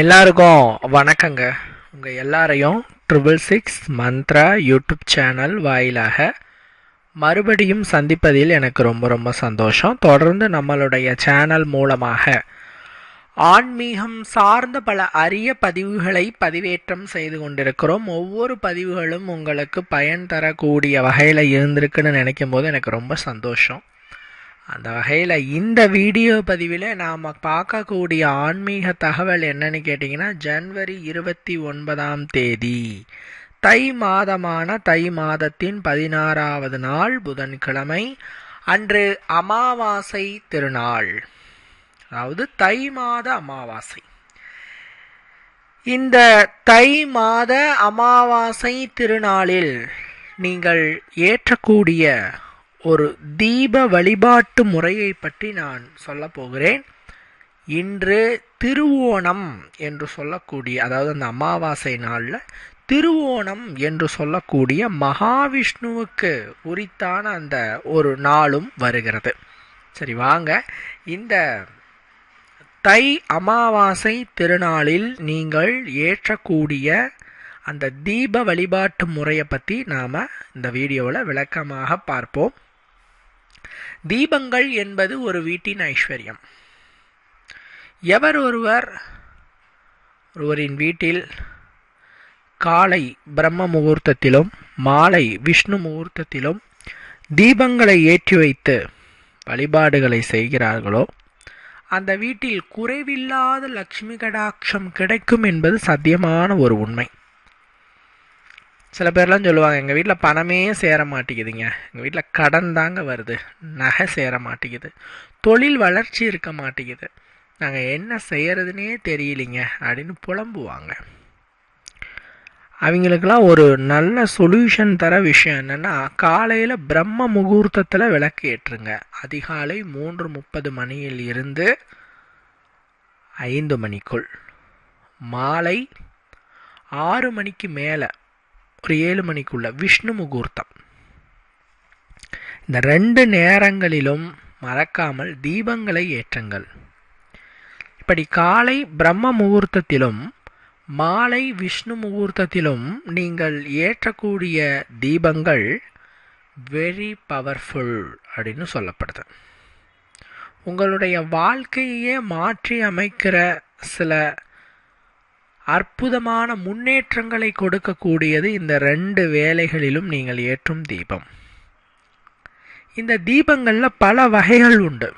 எல்லாருக்கும் வணக்கங்க. உங்கள் எல்லாரையும் triple six Mantra YouTube channel வாயிலாக மறுபடியும் சந்திப்பதில் எனக்கு ரொம்ப ரொம்ப சந்தோஷம். தொடர்ந்து நம்மளுடைய சேனல் மூலமாக ஆன்மீகம் சார்ந்த பல அரிய பதிவுகளை பதிவேற்றம் செய்து கொண்டிருக்கிறோம். ஒவ்வொரு பதிவுகளும் உங்களுக்கு பயன் தரக்கூடிய வகையில் இருந்திருக்குன்னு நினைக்கும் போது எனக்கு ரொம்ப சந்தோஷம். அந்த வகையில் இந்த வீடியோ பதிவில் நாம் பார்க்கக்கூடிய ஆன்மீக தகவல் என்னன்னு கேட்டிங்கன்னா ஜனவரி இருபத்தி ஒன்பதாம் தேதி. தை மாதமான தை மாதத்தின் பதினாறாவது நாள் புதன்கிழமை அன்று அமாவாசை திருநாள். அதாவது தை மாத அமாவாசை. இந்த தை மாத அமாவாசை திருநாளில் நீங்கள் ஏற்றக்கூடிய ஒரு தீப வழிபாட்டு முறையை பற்றி நான் சொல்ல போகிறேன். இன்று திருவோணம் என்று சொல்லக்கூடிய அதாவது அந்த அமாவாசை நாளில் திருவோணம் என்று சொல்லக்கூடிய மகாவிஷ்ணுவுக்கு உரித்தான அந்த ஒரு நாளும் வருகிறது. சரி வாங்க. இந்த தை அமாவாசை திருநாளில் நீங்கள் ஏற்றக்கூடிய அந்த தீப வழிபாட்டு முறையை பற்றி நாம் இந்த வீடியோவில் விளக்கமாக பார்ப்போம். தீபங்கள் என்பது ஒரு வீட்டின் ஐஸ்வர்யம். எவர் ஒருவர் ஒருவரின் வீட்டில் காலை பிரம்ம முகூர்த்தத்திலும் மாலை விஷ்ணு முகூர்த்தத்திலும் தீபங்களை ஏற்றி வைத்து வழிபாடுகளை செய்கிறார்களோ அந்த வீட்டில் குறைவில்லாத லக்ஷ்மி கடாட்சம் கிடைக்கும் என்பது சத்தியமான ஒரு உண்மை. சில பேர்லாம் சொல்லுவாங்க எங்கள் வீட்டில் பணமே சேர மாட்டேங்குதுங்க. எங்கள் வீட்டில் கடன் தாங்க வருது. நகை சேர மாட்டேங்குது. தொழில் வளர்ச்சி இருக்க மாட்டேங்குது. நாங்கள் என்ன செய்கிறதுனே தெரியலிங்க அப்படின்னு புலம்புவாங்க. அவங்களுக்கெல்லாம் ஒரு நல்ல சொல்யூஷன் தர விஷயம் என்னென்னா காலையில் பிரம்ம முகூர்த்தத்தில் விளக்கு ஏற்றுங்க. அதிகாலை மூன்று முப்பது மணியில் இருந்து ஐந்து மணிக்குள். மாலை ஆறு மணிக்கு மேலே. ஒரு ஏழு மணிக்குள்ள விஷ்ணு முகூர்த்தம். இந்த ரெண்டு நேரங்களிலும் மறக்காமல் தீபங்களை ஏற்றுங்கள். இப்படி காலை பிரம்ம முகூர்த்தத்திலும் மாலை விஷ்ணு முகூர்த்தத்திலும் நீங்கள் ஏற்றக்கூடிய தீபங்கள் வெரி பவர்ஃபுல் அப்படின்னு சொல்லப்படுது. உங்களுடைய வாழ்க்கையே மாற்றி அமைக்கிற சில அற்புதமான முன்னேற்றங்களை கொடுக்கக்கூடியது இந்த ரெண்டு வேலைகளிலும் நீங்கள் ஏற்றும் தீபம். இந்த தீபங்களில் பல வகைகள் உண்டு.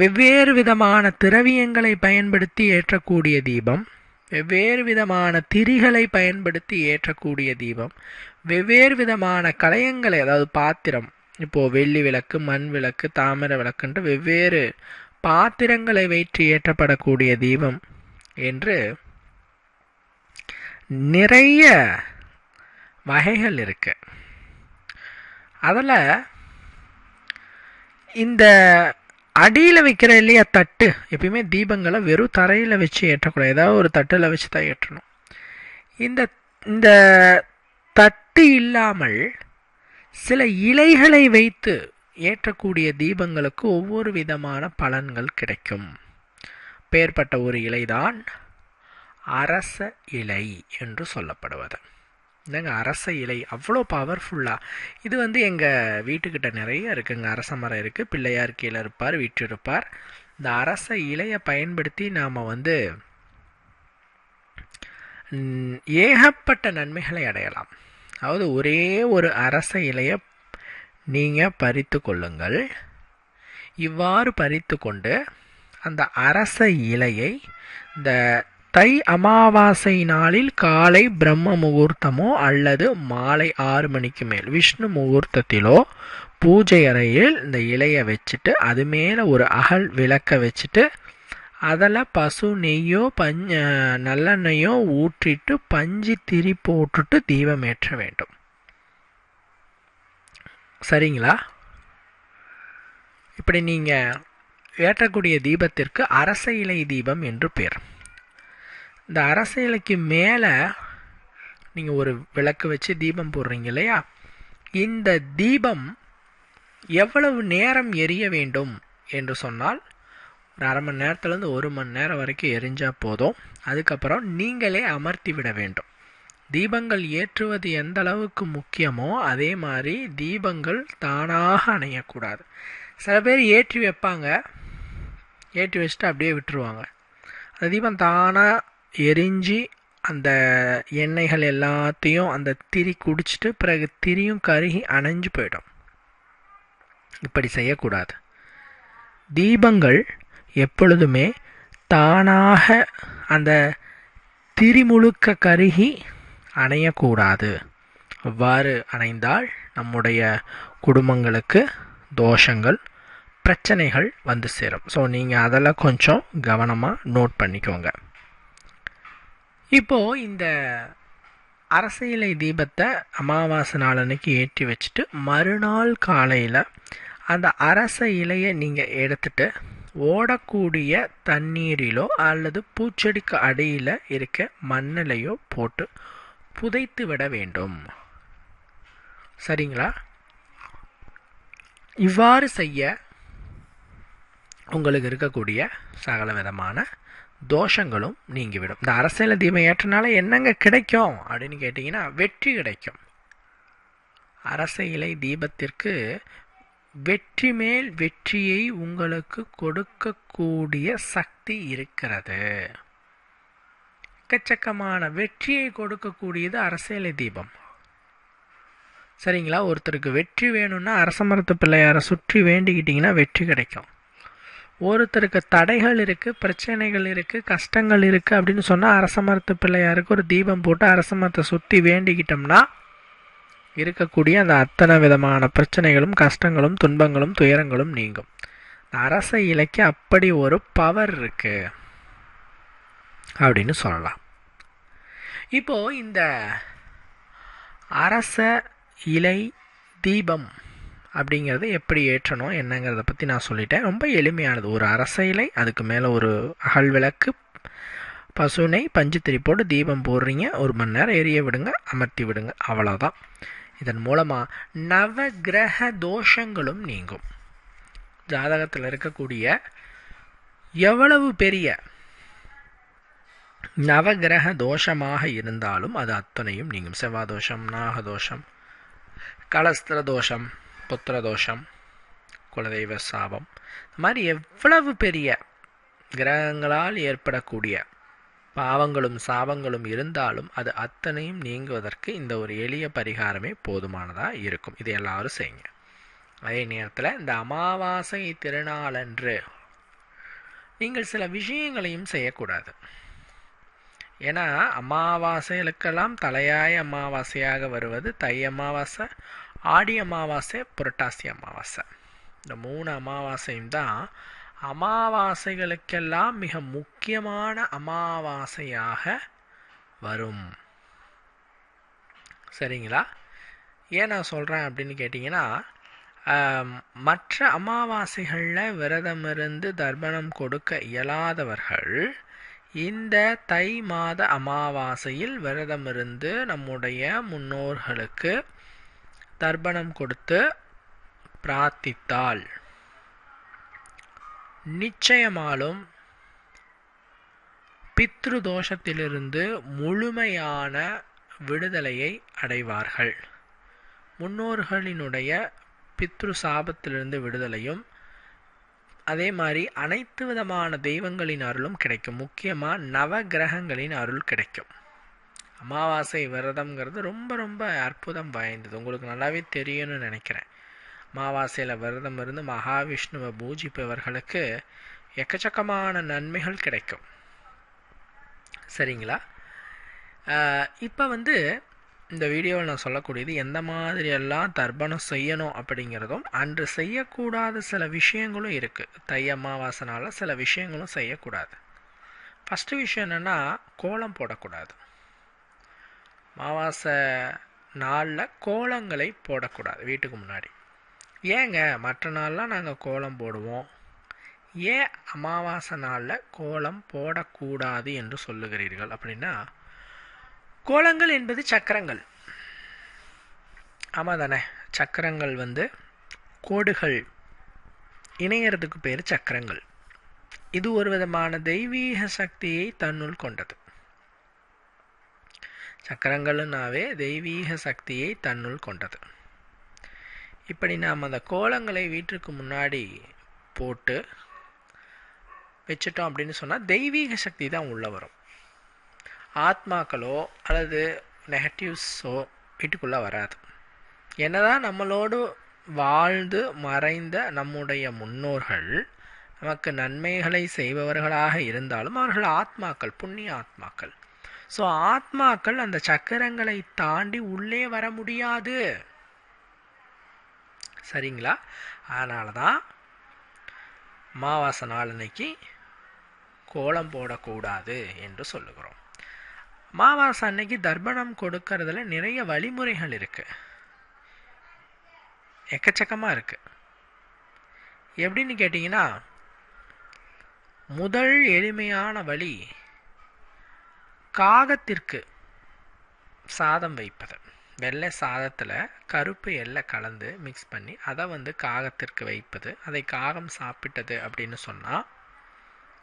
வெவ்வேறு விதமான திரவியங்களை பயன்படுத்தி ஏற்றக்கூடிய தீபம் வெவ்வேறு விதமான திரிகளை பயன்படுத்தி ஏற்றக்கூடிய தீபம் வெவ்வேறு விதமான கலையங்களை அதாவது பாத்திரம் இப்போது வெள்ளி விளக்கு மண் விளக்கு தாமிர விளக்குன்ட்டு வெவ்வேறு பாத்திரங்களை வைத்து ஏற்றப்படக்கூடிய தீபம். என்று நிறைய வகைகள் இருக்கு. அதில் இந்த அடியில் வைக்கிற இல்லையா தட்டு எப்பயுமே தீபங்களை வெறும் தரையில் வச்சு ஏற்றக்கூடாது. ஏதாவது ஒரு தட்டில் வச்சு தான் ஏற்றணும். இந்த இந்த தட்டு இல்லாமல் சில இலைகளை வைத்து ஏற்றக்கூடிய தீபங்களுக்கு ஒவ்வொரு விதமான பலன்கள் கிடைக்கும். அப்பேற்பட்ட ஒரு இலைதான் அரச இலை என்று சொல்லப்படுவது. இல்லைங்க அரச இலை அவ்வளோ பவர்ஃபுல்லாக இது வந்து எங்கள் வீட்டுக்கிட்ட நிறைய இருக்குங்க. அரச மரம் இருக்குது பிள்ளையார் கீழே இருப்பார் வீட்டு இருப்பார் இந்த அரச இலையை பயன்படுத்தி நாம் வந்து ஏகப்பட்ட நன்மைகளை அடையலாம். அதாவது ஒரே ஒரு அரச இலையை நீங்கள் பறித்து கொள்ளுங்கள். இவ்வாறு பறித்து கொண்டு அந்த அரச இலையை இந்த தை அமாவாசை நாளில் காலை பிரம்ம முகூர்த்தமோ அல்லது மாலை ஆறு மணிக்கு மேல் விஷ்ணு முகூர்த்தத்திலோ பூஜை அறையில் இந்த இலையை வச்சுட்டு அது மேலே ஒரு அகல் விளக்க வச்சுட்டு அதில் பசு நெய்யோ பஞ்ச நல்லெண்ணெய்யோ ஊற்றிட்டு பஞ்சு திரி போட்டுட்டு தீபம் ஏற்ற வேண்டும். சரிங்களா? இப்படி நீங்கள் ஏற்றக்கூடிய தீபத்திற்கு அரச இலை தீபம் என்று பேர். இந்த அரச இலைக்கு மேலே நீங்கள் ஒரு விளக்கு வச்சு தீபம் போடுறீங்க இல்லையா? இந்த தீபம் எவ்வளவு நேரம் எரிய வேண்டும் என்று சொன்னால் ஒரு அரை மணி நேரத்துலேருந்து ஒரு மணி நேரம் வரைக்கும் எரிஞ்சால் போதும். அதுக்கப்புறம் நீங்களே அமர்த்தி விட வேண்டும். தீபங்கள் ஏற்றுவது எந்த அளவுக்கு முக்கியமோ அதே மாதிரி தீபங்கள் தானாக அணையக்கூடாது. சில பேர் ஏற்றி வைப்பாங்க. ஏற்றி வச்சுட்டு அப்படியே விட்டுருவாங்க. அந்த தீபம் தானாக எரிஞ்சு அந்த எண்ணெய்கள் எல்லாத்தையும் அந்த திரி குடிச்சிட்டு பிறகு திரியும் கருகி அணைஞ்சு போயிடும். இப்படி செய்யக்கூடாது. தீபங்கள் எப்பொழுதுமே தானாக அந்த திரி முழுக்க கருகி அணையக்கூடாது. அவ்வாறு அணைந்தால் நம்முடைய குடும்பங்களுக்கு தோஷங்கள் பிரச்சனைகள் வந்து சேரும். ஸோ நீங்கள் அதெல்லாம் கொஞ்சம் கவனமாக நோட் பண்ணிக்கோங்க. இப்போது இந்த அரசியலை தீபத்தை அமாவாசை நாள் அன்னைக்கு ஏற்றி வச்சுட்டு மறுநாள் காலையில் அந்த அரச இலையை நீங்கள் எடுத்துட்டு ஓடக்கூடிய தண்ணீரிலோ அல்லது பூச்செடிக்கு அடியில் இருக்க மண்ணிலையோ போட்டு புதைத்து விட வேண்டும். சரிங்களா? இவ்வாறு செய்ய உங்களுக்கு இருக்கக்கூடிய சகல விதமான தோஷங்களும் நீங்கிவிடும். இந்த அரசியல் தீபம் ஏற்றனால என்னங்க கிடைக்கும்? அப்படின்னு கேட்டிங்கன்னா வெற்றி கிடைக்கும். அரச இலை தீபத்திற்கு வெற்றி மேல் வெற்றியை உங்களுக்கு கொடுக்கக்கூடிய சக்தி இருக்கிறது. எக்கச்சக்கமான வெற்றியை கொடுக்கக்கூடியது அரசியலை தீபம். சரிங்களா? ஒருத்தருக்கு வெற்றி வேணும்னா அரச மரத்து பிள்ளையாரை சுற்றி வேண்டிக்கிட்டிங்கன்னா வெற்றி கிடைக்கும். ஒருத்தருக்கு தடைகள் இருக்குது பிரச்சனைகள் இருக்குது கஷ்டங்கள் இருக்குது அப்படின்னு சொன்னால் அரச மரத்து பிள்ளையாருக்கு ஒரு தீபம் போட்டு அரச மரத்தை சுற்றி வேண்டிக்கிட்டோம்னா இருக்கக்கூடிய அந்த அத்தனை விதமான பிரச்சனைகளும் கஷ்டங்களும் துன்பங்களும் துயரங்களும் நீங்கும். அரச இலைக்கு அப்படி ஒரு பவர் இருக்குது அப்படின்னு சொல்லலாம். இப்போது இந்த அரச இலை தீபம் அப்படிங்கிறது எப்படி ஏற்றணும் என்னங்கிறத பற்றி நான் சொல்லிட்டேன். ரொம்ப எளிமையானது. ஒரு அரசையிலை அதுக்கு மேலே ஒரு அகல் விளக்கு பசுனை பஞ்சு போட்டு தீபம் போடுறீங்க. ஒரு மணி நேரம் எரிய விடுங்க அமர்த்தி விடுங்க. அவ்வளோதான் இதன் மூலமாக நவ கிரக தோஷங்களும் நீங்கும். ஜாதகத்தில் இருக்கக்கூடிய எவ்வளவு பெரிய நவகிரக தோஷமாக இருந்தாலும் அது அத்தனையும் நீங்கும். செவ்வாதோஷம் நாகதோஷம் கலஸ்திர தோஷம் புத்திர தோஷம் குலதெய்வ சாபம் இந்த மாதிரி எவ்வளவு பெரிய கிரகங்களால் ஏற்படக்கூடிய பாவங்களும் சாபங்களும் இருந்தாலும் அது அத்தனையும் நீங்குவதற்கு இந்த ஒரு எளிய பரிகாரமே போதுமானதாக இருக்கும். இது எல்லாரும் செய்யுங்க. அதே நேரத்தில் இந்த அமாவாசை திருநாளன்று நீங்கள் சில விஷயங்களையும் செய்யக்கூடாது. ஏன்னா அமாவாசைகளுக்கெல்லாம் தலையாய அமாவாசையாக வருவது தை அமாவாசை ஆடி அமாவாசை புரட்டாசி அமாவாசை. இந்த மூணு அமாவாசையும் தான் அமாவாசைகளுக்கெல்லாம் மிக முக்கியமான அமாவாசையாக வரும். சரிங்களா? ஏன் நான் சொல்கிறேன் அப்படின்னு கேட்டிங்கன்னா மற்ற அமாவாசைகளில் விரதம் இருந்து தர்ப்பணம் கொடுக்க இயலாதவர்கள் இந்த தை மாத அமாவாசையில் விரதம் இருந்து நம்முடைய முன்னோர்களுக்கு தர்ப்பணம் கொடுத்து பிரார்த்தித்தாள். நிச்சயமாலும் பித்ரு தோஷத்திலிருந்து முழுமையான விடுதலையை அடைவார்கள். முன்னோர்களினுடைய பித்ரு சாபத்திலிருந்து விடுதலையும் அதே மாதிரி அனைத்து விதமான தெய்வங்களின் அருளும் கிடைக்கும். முக்கியமாக நவ கிரகங்களின் அருள் கிடைக்கும். அமாவாசை விரதம்ங்கிறது ரொம்ப ரொம்ப அற்புதம் வாய்ந்தது. உங்களுக்கு நல்லாவே தெரியும்னு நினைக்கிறேன். அமாவாசையில் விரதம் இருந்து மகாவிஷ்ணுவை பூஜிப்பவர்களுக்கு எக்கச்சக்கமான நன்மைகள் கிடைக்கும். சரிங்களா? இப்போ வந்து இந்த வீடியோவில் நான் சொல்லக்கூடியது எந்த மாதிரியெல்லாம் தர்ப்பணம் செய்யணும் அப்படிங்கிறதும் அன்று செய்யக்கூடாத சில விஷயங்களும் இருக்குது தை அமாவாசைனால் சில விஷயங்களும் செய்யக்கூடாது. ஃபஸ்ட்டு விஷயம் என்னென்னா கோலம் போடக்கூடாது. அமாவாசை நாளில் கோலங்களை போடக்கூடாது வீட்டுக்கு முன்னாடி. ஏங்க மற்ற நாள்லாம் நாங்கள் கோலம் போடுவோம். ஏன் அமாவாசை நாளில் கோலம் போடக்கூடாது என்று சொல்லுகிறீர்கள் அப்படின்னா கோலங்கள் என்பது சக்கரங்கள். ஆமாம் தானே சக்கரங்கள் வந்து கோடுகள். இணையறதுக்கு பேர் சக்கரங்கள். இது ஒரு விதமான தெய்வீக சக்தியை தன்னுள் கொண்டது. சக்கரங்களுனாவே தெய்வீக சக்தியை தன்னுள் கொண்டது. இப்படி நாம் அந்த கோலங்களை வீட்டுக்கு முன்னாடி போட்டு வச்சுட்டோம் அப்படின்னு சொன்னால் தெய்வீக சக்தி தான் உள்ளே வரும். ஆத்மாக்களோ அல்லது நெகட்டிவ்ஸோ வீட்டுக்குள்ளே வராது. என்னதான் நம்மளோடு வாழ்ந்து மறைந்த நம்முடைய முன்னோர்கள் நமக்கு நன்மைகளை செய்பவர்களாக இருந்தாலும் அவர்கள் ஆத்மாக்கள் புண்ணிய ஆத்மாக்கள். ஸோ ஆத்மாக்கள் அந்த சக்கரங்களை தாண்டி உள்ளே வர முடியாது. சரிங்களா? அதனால தான் அமாவாசை நாள் அன்னைக்கு கோலம் போடக்கூடாது என்று சொல்லுகிறோம். அமாவாசை அன்னைக்கு தர்ப்பணம் கொடுக்கறதுல நிறைய வழிமுறைகள் இருக்கு. எக்கச்சக்கமாக இருக்கு. எப்படின்னு கேட்டிங்கன்னா முதல் எளிமையான வழி காகத்திற்கு சாதம் வைப்பது. வெள்ளை சாதத்தில் கருப்பு எல்லை கலந்து மிக்ஸ் பண்ணி அதை வந்து காகத்திற்கு வைப்பது. அதை காகம் சாப்பிட்டது அப்படின்னு சொன்னால்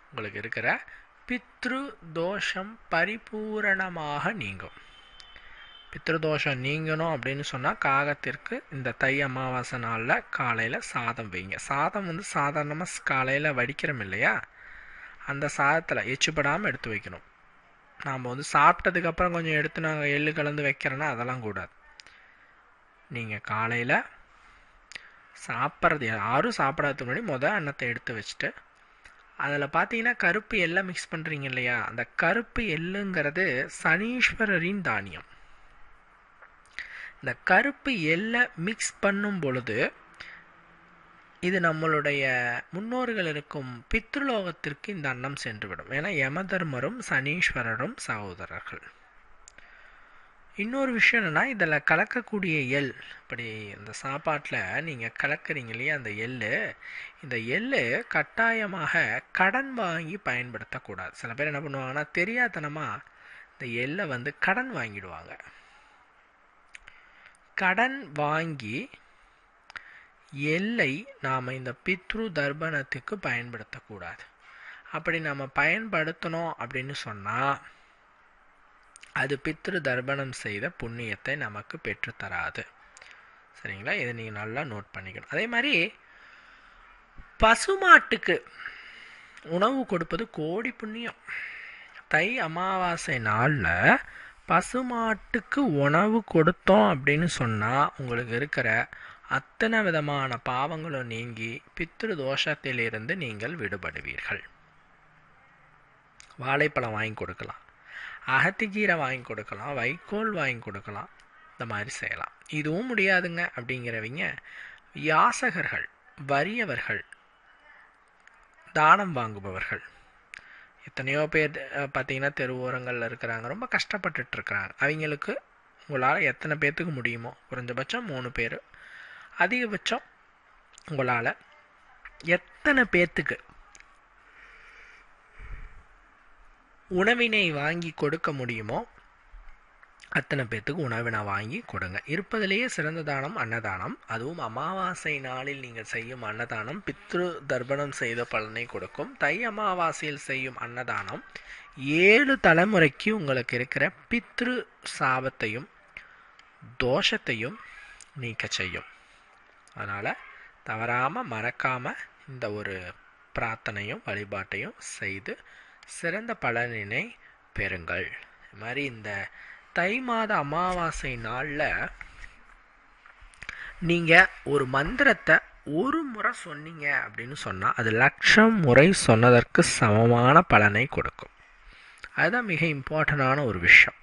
உங்களுக்கு இருக்கிற பித்ரு தோஷம் பரிபூரணமாக நீங்கும். பித்ருதோஷம் நீங்கணும் அப்படின்னு சொன்னால் காகத்திற்கு இந்த தை அமாவாசை நாளில் காலையில் சாதம் வைங்க. சாதம் வந்து சாதாரணமாக காலையில் வடிக்கிறோம் இல்லையா? அந்த சாதத்தில் எச்சுப்படாமல் எடுத்து வைக்கணும். நாம் வந்து சாப்பிட்டதுக்கப்புறம் கொஞ்சம் எடுத்து நாங்கள் எள்ளு கலந்து வைக்கிறோன்னா அதெல்லாம் கூடாது. நீங்கள் காலையில் சாப்பிட்றது யாரும் சாப்பிடாத முன்னாடி மொதல் அன்னத்தை எடுத்து வச்சுட்டு அதில் பார்த்தீங்கன்னா கருப்பு எல்லாம் மிக்ஸ் பண்ணுறீங்க இல்லையா? அந்த கருப்பு எள்ளுங்கிறது சனீஸ்வரரின் தானியம். இந்த கருப்பு எல்லை மிக்ஸ் பண்ணும் பொழுது இது நம்மளுடைய முன்னோர்கள் இருக்கும் பித்ருலோகத்திற்கு இந்த அன்னம் சென்றுவிடும். ஏன்னா யமதர்மரும் சனீஸ்வரரும் சகோதரர்கள். இன்னொரு விஷயம் என்னென்னா இதில் கலக்கக்கூடிய எள். இப்படி இந்த சாப்பாட்டில் நீங்கள் கலக்கிறீங்க இல்லையா அந்த எள் இந்த எள் கட்டாயமாக கடன் வாங்கி பயன்படுத்தக்கூடாது. சில பேர் என்ன பண்ணுவாங்கன்னா தெரியாதனமாக இந்த எள்ளை வந்து கடன் வாங்கிடுவாங்க. கடன் வாங்கி எல்லை நாம் இந்த பித்ரு தர்ப்பணத்துக்கு பயன்படுத்தக்கூடாது. அப்படி நம்ம பயன்படுத்தணும் அப்படின்னு சொன்னால் அது பித்ரு தர்ப்பணம் செய்த புண்ணியத்தை நமக்கு பெற்றுத்தராது சரிங்களா? இதை நீங்கள் நல்லா நோட் பண்ணிக்கணும். அதே மாதிரி பசுமாட்டுக்கு உணவு கொடுப்பது கோடி புண்ணியம். தை அமாவாசை நாளில் பசுமாட்டுக்கு உணவு கொடுத்தோம் அப்படின்னு சொன்னால் உங்களுக்கு இருக்கிற அத்தனை விதமான பாவங்களும் நீங்கி பித்ரு தோஷத்திலிருந்து நீங்கள் விடுபடுவீர்கள். வாழைப்பழம் வாங்கி கொடுக்கலாம். அகத்திக்கீரை வாங்கி கொடுக்கலாம். வைக்கோல் வாங்கி கொடுக்கலாம். இந்த மாதிரி செய்யலாம். இதுவும் முடியாதுங்க அப்படிங்கிறவங்க யாசகர்கள் வறியவர்கள் தானம் வாங்குபவர்கள். எத்தனையோ பேர் பார்த்தீங்கன்னா தெருவோரங்களில் இருக்கிறாங்க. ரொம்ப கஷ்டப்பட்டுட்ருக்குறாங்க அவங்களுக்கு உங்களால் எத்தனை பேர்த்துக்கு முடியுமோ குறைஞ்சபட்சம் மூணு பேர் அதிகபட்சம் உங்களால் எத்தனை பேர்த்துக்கு உணவினை வாங்கி கொடுக்க முடியுமோ அத்தனை பேர்த்துக்கு உணவினை வாங்கி கொடுங்க. இருப்பதிலேயே சிறந்த தானம் அன்னதானம். அதுவும் அமாவாசை நாளில் நீங்கள் செய்யும் அன்னதானம் பித்ரு தர்ப்பணம் செய்த பலனை கொடுக்கும். தை அமாவாசையில் செய்யும் அன்னதானம் ஏழு தலைமுறைக்கு உங்களுக்கு இருக்கிற பித்ரு சாபத்தையும் தோஷத்தையும் நீக்க செய்யும். அதனால் தவறாமல் மறக்காமல் இந்த ஒரு பிரார்த்தனையும் வழிபாட்டையும் செய்து சிறந்த பலனினை பெறுங்கள். இது மாதிரி இந்த தை மாத அமாவாசை நாளில் நீங்கள் ஒரு மந்திரத்தை ஒரு முறை சொன்னீங்க அப்படின்னு சொன்னால் அது லட்சம் முறை சொன்னதற்கு சமமான பலனை கொடுக்கும். அதுதான் மிக இம்பார்ட்டண்டான ஒரு விஷயம்.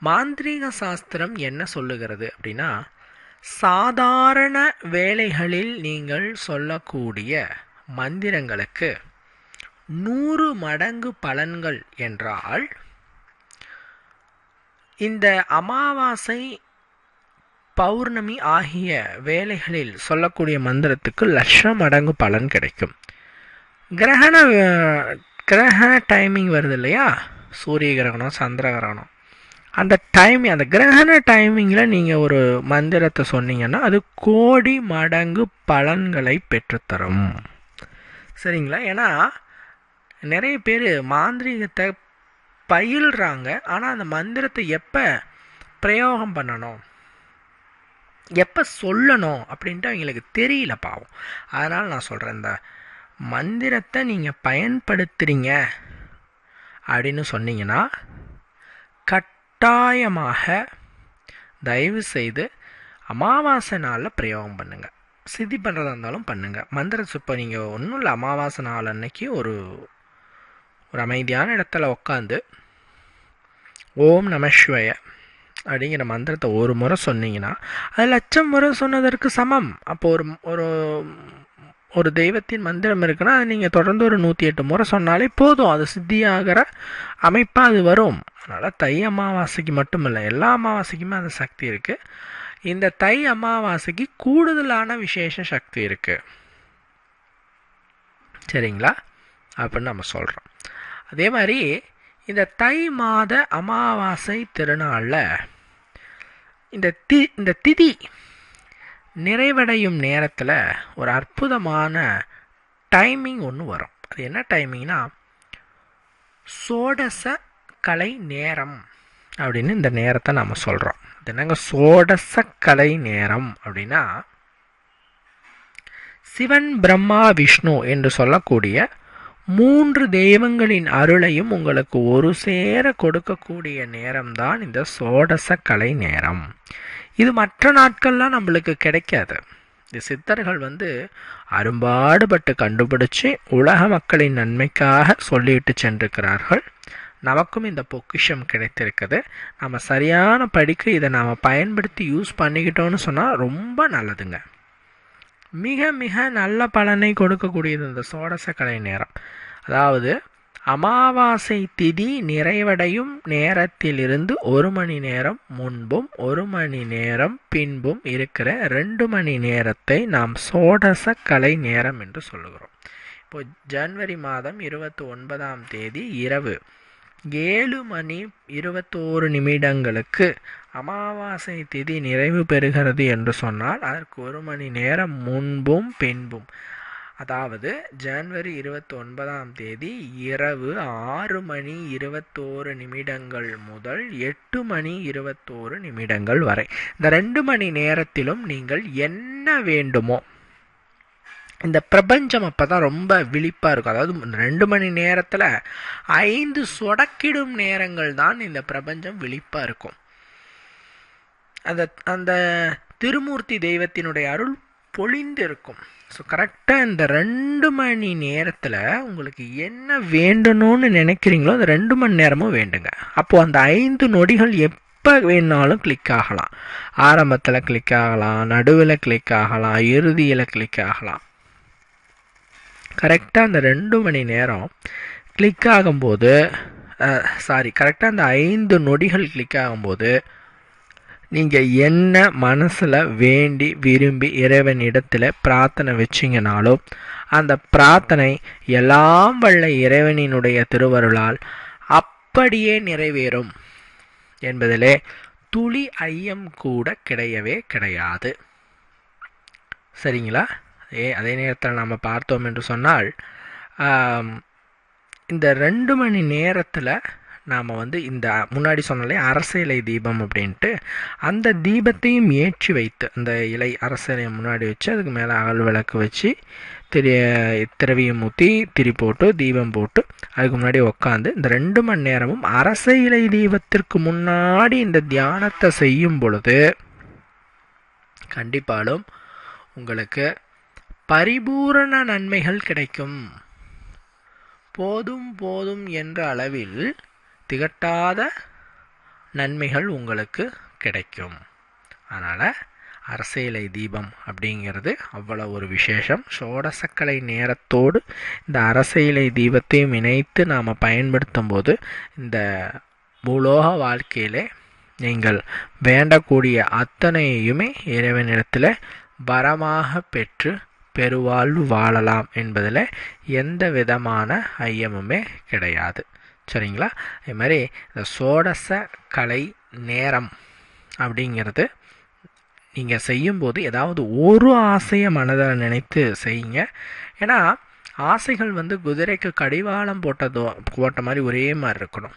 மாந்திரீக சாஸ்திரம் என்ன சொல்லுகிறது அப்படின்னா சாதாரண வேலைகளில் நீங்கள் சொல்லக்கூடிய மந்திரங்களுக்கு நூறு மடங்கு பலன்கள் என்றால் இந்த அமாவாசை பௌர்ணமி ஆகிய வேலைகளில் சொல்லக்கூடிய மந்திரத்துக்கு லட்சம் மடங்கு பலன் கிடைக்கும். கிரகண கிரகண டைமிங் வருது இல்லையா? சூரிய கிரகணம் சந்திர கிரகணம். அந்த டைம் அந்த கிரகண டைமிங்கில் நீங்கள் ஒரு மந்திரத்தை சொன்னீங்கன்னா அது கோடி மடங்கு பலன்களை பெற்றுத்தரும். சரிங்களா? ஏன்னா நிறைய பேர் மாந்திரீகத்தை பயில்றாங்க. ஆனால் அந்த மந்திரத்தை எப்போ பிரயோகம் பண்ணணும்? எப்போ சொல்லணும்? அப்படின்ட்டு அவங்களுக்கு தெரியல பாவம். அதனால் நான் சொல்கிறேன் இந்த மந்திரத்தை நீங்கள் பயன்படுத்துகிறீங்க அப்படின்னு சொன்னீங்கன்னா கட்டாயமாக தயவு செய்து அமாவாசை நாளில் பிரயோகம் பண்ணுங்கள் சித்தி பண்ணுறதா இருந்தாலும் பண்ணுங்கள் மந்திர இப்போ நீங்கள் ஒன்றும் இல்லை அமாவாசை நாள் அன்னைக்கு ஒரு ஒரு அமைதியான இடத்துல உட்காந்து ஓம் நமஸ்வய அப்படிங்கிற மந்திரத்தை ஒரு முறை சொன்னீங்கன்னா அது லட்சம் முறை சொன்னதற்கு சமம். அப்போ ஒரு ஒரு ஒரு தெய்வத்தின் மந்திரம் இருக்குன்னா அது நீங்கள் தொடர்ந்து ஒரு நூற்றி எட்டு முறை சொன்னாலே போதும். அது சித்தியாகிற அமைப்பாக அது வரும். அதனால் தை அமாவாசைக்கு மட்டும் இல்லை எல்லா அமாவாசைக்குமே அந்த சக்தி இருக்குது இந்த தை அமாவாசைக்கு கூடுதலான விசேஷ சக்தி இருக்குது சரிங்களா? அப்படின்னு நம்ம சொல்கிறோம் அதே மாதிரி இந்த தை மாத அமாவாசை திருநாளில் இந்த தி இந்த திதி நிறைவடையும் நேரத்தில் ஒரு அற்புதமான டைமிங் ஒன்று வரும். அது என்ன டைமிங்னா சோடச கலை நேரம் அப்படின்னு இந்த நேரத்தை நம்ம சொல்கிறோம் அது என்னங்க? சோடச கலை நேரம் அப்படின்னா சிவன் பிரம்மா விஷ்ணு என்று சொல்லக்கூடிய மூன்று தெய்வங்களின் அருளையும் உங்களுக்கு ஒரு சேர கொடுக்கக்கூடிய நேரம்தான் இந்த சோடச கலை நேரம். இது மற்ற நாட்கள்லாம் நம்மளுக்கு கிடைக்காது. இந்த சித்தர்கள் வந்து அரும்பாடுபட்டு கண்டுபிடிச்சு உலக மக்களின் நன்மைக்காக சொல்லிட்டு சென்றிருக்கிறார்கள். நமக்கும் இந்த பொக்கிஷம் கிடைத்திருக்குது. நம்ம சரியான படிக்கு இதை நாம் பயன்படுத்தி யூஸ் பண்ணிக்கிட்டோம்னு சொன்னால் ரொம்ப நல்லதுங்க. மிக மிக நல்ல பலனை கொடுக்கக்கூடியது இந்த சோடச கலை நேரம். அதாவது அமாவாசை திதி நிறைவடையும் நேரத்திலிருந்து ஒரு மணி நேரம் முன்பும் ஒரு மணி நேரம் பின்பும் இருக்கிற ரெண்டு மணி நேரத்தை நாம் சோடச கலை நேரம் என்று சொல்லுகிறோம். இப்போ ஜனவரி மாதம் இருபத்தி ஒன்பதாம் தேதி இரவு. ஏழு மணி இருபத்தோரு நிமிடங்களுக்கு அமாவாசை திதி நிறைவு பெறுகிறது என்று சொன்னால் அதற்கு ஒரு மணி நேரம் முன்பும் பின்பும். அதாவது ஜனவரி இருபத்தி ஒன்பதாம் தேதி இரவு ஆறு மணி இருபத்தோரு நிமிடங்கள் முதல் எட்டு மணி இருபத்தோரு நிமிடங்கள் வரை. இந்த ரெண்டு மணி நேரத்திலும் நீங்கள் என்ன வேண்டுமோ இந்த பிரபஞ்சம் அப்போ தான் ரொம்ப விழிப்பாக இருக்கும். அதாவது ரெண்டு மணி நேரத்தில் ஐந்து சொடக்கிடும் நேரங்கள் தான் இந்த பிரபஞ்சம் விழிப்பாக இருக்கும். அந்த அந்த திருமூர்த்தி தெய்வத்தினுடைய அருள் பொழிந்து இருக்கும் ஸோ கரெக்டாக இந்த ரெண்டு மணி நேரத்தில் உங்களுக்கு என்ன வேண்டணும்னு நினைக்கிறீங்களோ அந்த ரெண்டு மணி நேரமும் வேண்டுங்க. அப்போது அந்த ஐந்து நொடிகள் எப்போ வேணாலும் கிளிக் ஆகலாம். ஆரம்பத்தில் கிளிக் ஆகலாம் நடுவில் கிளிக் ஆகலாம் இறுதியில் கிளிக் ஆகலாம். கரெக்டாக அந்த ரெண்டு மணி நேரம் கிளிக் ஆகும்போது சாரி கரெக்டாக அந்த ஐந்து நொடிகள் கிளிக் ஆகும்போது நீங்கள் என்ன மனசில் வேண்டி விரும்பி இறைவனிடத்தில் பிரார்த்தனை வச்சிங்கனாலும் அந்த பிரார்த்தனை எல்லாம் வல்ல இறைவனினுடைய திருவருளால் அப்படியே நிறைவேறும் என்பதிலே துளி ஐயம் கூட கிடையவே கிடையாது. சரிங்களா? ஏ அதே நேரத்தில் நம்ம பார்த்தோம் என்று சொன்னால் இந்த ரெண்டு மணி நேரத்தில் நாம் வந்து இந்த முன்னாடி சொன்னாலே அரசியலை தீபம் அப்படின்ட்டு அந்த தீபத்தையும் ஏற்றி வைத்து அந்த இலை அரசியலை முன்னாடி வச்சு அதுக்கு மேலே அகல் விளக்கு வச்சு திரு திரவியம் ஊற்றி திரி போட்டு தீபம் போட்டு அதுக்கு முன்னாடி உட்காந்து இந்த ரெண்டு மணி நேரமும் அரச இலை தீபத்திற்கு முன்னாடி இந்த தியானத்தை செய்யும் பொழுது கண்டிப்பாலும் உங்களுக்கு பரிபூரண நன்மைகள் கிடைக்கும். போதும் போதும் என்ற அளவில் திகட்டாத நன்மைகள் உங்களுக்கு கிடைக்கும். அதனால் அரசியலை தீபம் அப்படிங்கிறது அவ்வளோ ஒரு விசேஷம். சோடசக்கலை நேரத்தோடு இந்த அரசியலை தீபத்தையும் இணைத்து நாம் பயன்படுத்தும் போது இந்த பூலோக வாழ்க்கையிலே நீங்கள் வேண்டக்கூடிய அத்தனையுமே இறைவனிடத்தில் வரமாக பெற்று பெருவாழ்வு வாழலாம் என்பதில் எந்த விதமான ஐயமுமே கிடையாது. சரிங்களா? இது மாதிரி இந்த சோடச கலை நேரம் அப்படிங்கிறது நீங்கள் செய்யும்போது ஏதாவது ஒரு ஆசையை மனதில் நினைத்து செய்யுங்க. ஏன்னா ஆசைகள் வந்து குதிரைக்கு கடிவாளம் போட்டதோ போட்ட மாதிரி ஒரே மாதிரி இருக்கணும்.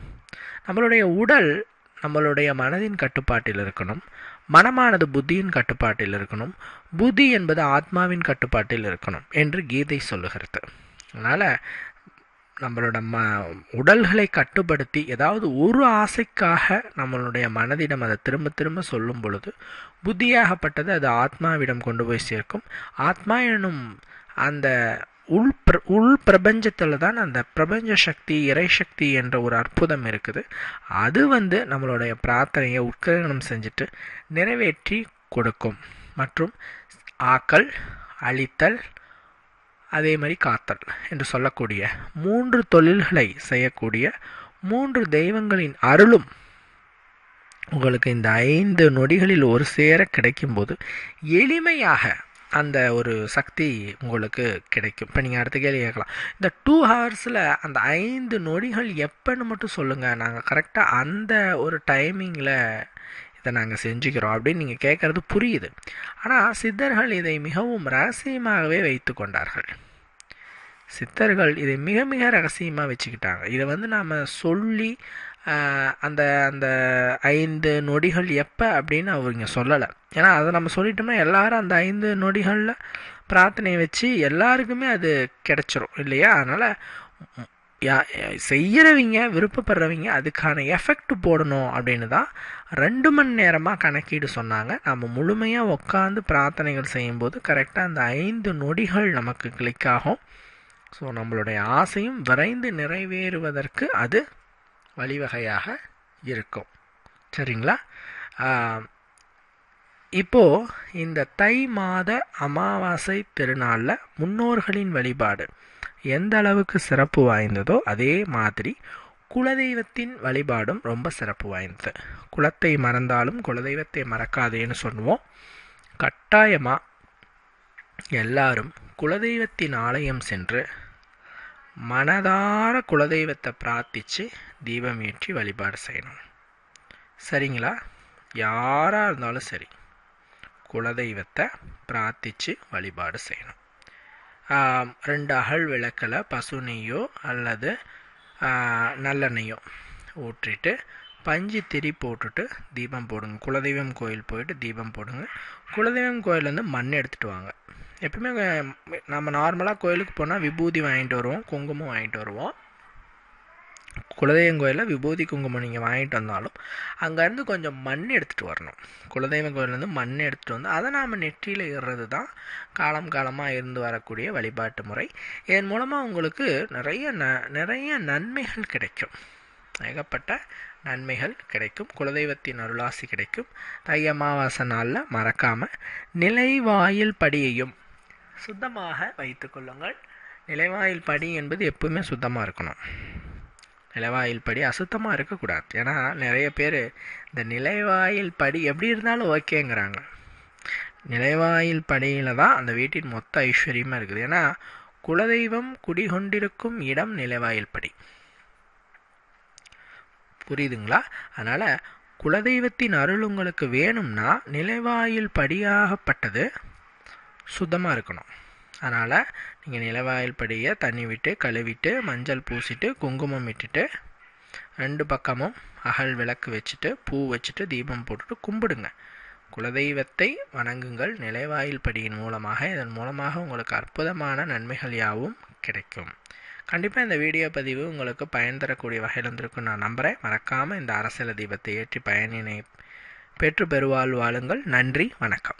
நம்மளுடைய உடல் நம்மளுடைய மனதின் கட்டுப்பாட்டில் இருக்கணும். மனமானது புத்தியின் கட்டுப்பாட்டில் இருக்கணும். புத்தி என்பது ஆத்மாவின் கட்டுப்பாட்டில் இருக்கணும் என்று கீதை சொல்லுகிறது. அதனால் நம்மளோட ம உடல்களை கட்டுப்படுத்தி ஏதாவது ஒரு ஆசைக்காக நம்மளுடைய மனதிடம் அதை திரும்ப திரும்ப சொல்லும் பொழுது புத்தியாகப்பட்டது அது ஆத்மாவிடம் கொண்டு போய் சேர்க்கும். ஆத்மா எனும் அந்த உள் பிர உள் பிரபஞ்சத்தில் தான் அந்த பிரபஞ்ச சக்தி இறை சக்தி என்ற ஒரு அற்புதம் இருக்குது. அது வந்து நம்மளுடைய பிரார்த்தனையை உட்கிரகணம் செஞ்சுட்டு நிறைவேற்றி கொடுக்கும். மற்றும் ஆக்கல் அழித்தல் அதே மாதிரி காத்தல் என்று சொல்லக்கூடிய மூன்று தொழில்களை செய்யக்கூடிய மூன்று தெய்வங்களின் அருளும் உங்களுக்கு இந்த ஐந்து நொடிகளில் ஒரு சேர கிடைக்கும்போது எளிமையாக அந்த ஒரு சக்தி உங்களுக்கு கிடைக்கும். இப்போ நீங்கள் அடுத்த கேள்வி கேட்கலாம். இந்த டூ ஹவர்ஸில் அந்த ஐந்து நொடிகள் எப்போன்னு மட்டும் சொல்லுங்கள் நாங்கள் கரெக்டாக அந்த ஒரு டைமிங்கில் இதை நாங்கள் செஞ்சுக்கிறோம் அப்படின்னு நீங்கள் கேட்குறது புரியுது. ஆனால் சித்தர்கள் இதை மிகவும் ரகசியமாகவே வைத்து கொண்டார்கள். சித்தர்கள் இதை மிக மிக ரகசியமாக வச்சுக்கிட்டாங்க. இதை வந்து நாம் சொல்லி அந்த அந்த ஐந்து நொடிகள் எப்போ அப்படின்னு அவங்க சொல்லலை. ஏன்னா அதை நம்ம சொல்லிட்டோம்னா எல்லாரும் அந்த ஐந்து நொடிகளில் பிரார்த்தனையை வச்சு எல்லாருக்குமே அது கிடச்சிரும் இல்லையா? அதனால் யா செய்கிறவங்க விருப்பப்படுறவங்க அதுக்கான எஃபெக்ட் போடணும் அப்படின்னு தான் ரெண்டு மணி நேரமாக கணக்கீடு சொன்னாங்க. நம்ம முழுமையாக உட்காந்து பிரார்த்தனைகள் செய்யும்போது கரெக்டாக அந்த ஐந்து நொடிகள் நமக்கு கிளிக் ஆகும். ஸோ நம்மளுடைய ஆசையும் விரைந்து நிறைவேறுவதற்கு அது வழிவகையாக இருக்கும். சரிங்களா? இப்போது இந்த தை மாத அமாவாசை திருநாளில் முன்னோர்களின் வழிபாடு எந்த அளவுக்கு சிறப்பு வாய்ந்ததோ அதே மாதிரி குலதெய்வத்தின் வழிபாடும் ரொம்ப சிறப்பு வாய்ந்தது. குலத்தை மறந்தாலும் குலதெய்வத்தை மறக்காதேன்னு சொல்லுவோம். கட்டாயமாக எல்லாரும் குலதெய்வத்தின் ஆலயம் சென்று மனதார குலதெய்வத்தை பிரார்த்தித்து தீபம் ஏற்றி வழிபாடு செய்யணும். சரிங்களா? யாராக இருந்தாலும் சரி குலதெய்வத்தை பிரார்த்தித்து வழிபாடு செய்யணும். ரெண்டு அகல் விளக்கில் பசு நெய்யோ அல்லது நல்லெண்ணெய்யோ ஊற்றிட்டு பஞ்சு திரி போட்டுட்டு தீபம் போடுங்க. குலதெய்வம் கோயில் போயிட்டு தீபம் போடுங்க. குலதெய்வம் கோயிலேருந்து மண் எடுத்துகிட்டு வாங்க. எப்பவுமே நம்ம நார்மலாக கோயிலுக்கு போனால் விபூதி வாங்கிட்டு வருவோம் குங்குமம் வாங்கிட்டு வருவோம். குலதெய்வம் கோயிலில் விபூதி குங்குமம் நீங்கள் வாங்கிட்டு வந்தாலும் அங்கேருந்து கொஞ்சம் மண் எடுத்துகிட்டு வரணும். குலதெய்வம் கோயிலேருந்து மண் எடுத்துகிட்டு வந்து அதை நாம் நெற்றியில் இடுறது தான் காலம் காலமாக இருந்து வரக்கூடிய வழிபாட்டு முறை. இதன் மூலமாக உங்களுக்கு நிறைய ந நிறைய நன்மைகள் கிடைக்கும். ஏகப்பட்ட நன்மைகள் கிடைக்கும். குலதெய்வத்தின் அருளாசி கிடைக்கும். தை அமாவாசை நாளில் மறக்காமல் நிலைவாயில் படியையும் சுத்தமாக வைத்து கொள்ளுங்கள். நிலைவாயில் படி என்பது எப்பவுமே சுத்தமாக இருக்கணும். நிலைவாயில் படி அசுத்தமாக இருக்கக்கூடாது. ஏன்னா நிறைய பேர் இந்த நிலைவாயில் படி எப்படி இருந்தாலும் ஓகேங்கிறாங்க. நிலைவாயில் படியில் தான் அந்த வீட்டின் மொத்த ஐஸ்வர்யமாக இருக்குது. ஏன்னா குலதெய்வம் குடிகொண்டிருக்கும் இடம் நிலைவாயில் படி. புரியுதுங்களா? அதனால் குலதெய்வத்தின் அருள் உங்களுக்கு வேணும்னா நிலைவாயில் படியாகப்பட்டது சுத்தமாக இருக்கணும். அதனால் நீங்கள் நிலவாயில் படியை தண்ணி விட்டு கழுவிட்டு மஞ்சள் பூசிட்டு குங்குமம் விட்டுட்டு ரெண்டு பக்கமும் அகல் விளக்கு வச்சுட்டு பூ வச்சுட்டு தீபம் போட்டுட்டு கும்பிடுங்க. குலதெய்வத்தை வணங்குங்கள். நிலைவாயில் படியின் மூலமாக இதன் மூலமாக உங்களுக்கு அற்புதமான நன்மைகள் யாவும் கிடைக்கும். கண்டிப்பாக இந்த வீடியோ பதிவு உங்களுக்கு பயன் தரக்கூடிய வகையில் இருந்திருக்கும் நான் நம்புகிறேன் மறக்காமல் இந்த அரசியல் தீபத்தை ஏற்றி பயனினை பெற்று பெறுவாள் வாழுங்கள். நன்றி. வணக்கம்.